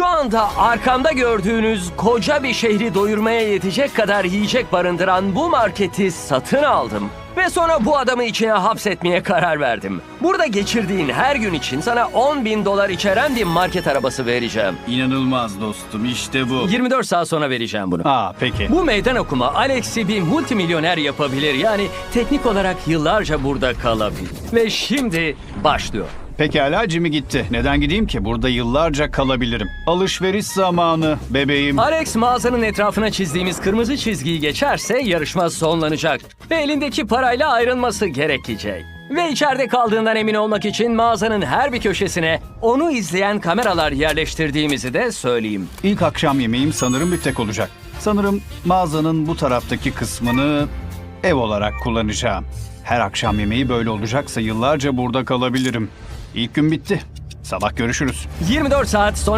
Şu anda arkamda gördüğünüz koca bir şehri doyurmaya yetecek kadar yiyecek barındıran bu marketi satın aldım. Ve sonra bu adamı içine hapsetmeye karar verdim. Burada geçirdiğin her gün için sana 10 bin dolar içeren bir market arabası vereceğim. İnanılmaz dostum işte bu. 24 saat sonra vereceğim bunu. Aa peki. Bu meydan okuma Alex'i bir multimilyoner yapabilir. Yani teknik olarak yıllarca burada kalabilir. Ve şimdi başlıyor. Pekala Jimmy gitti. Neden gideyim ki? Burada yıllarca kalabilirim. Alışveriş zamanı bebeğim. Alex mağazanın etrafına çizdiğimiz kırmızı çizgiyi geçerse yarışma sonlanacak. Ve elindeki parayla ayrılması gerekecek. Ve içeride kaldığından emin olmak için mağazanın her bir köşesine onu izleyen kameralar yerleştirdiğimizi de söyleyeyim. İlk akşam yemeğim sanırım bir tek olacak. Sanırım mağazanın bu taraftaki kısmını ev olarak kullanacağım. Her akşam yemeği böyle olacaksa yıllarca burada kalabilirim. İlk gün bitti. Sabah görüşürüz. 24 saat sona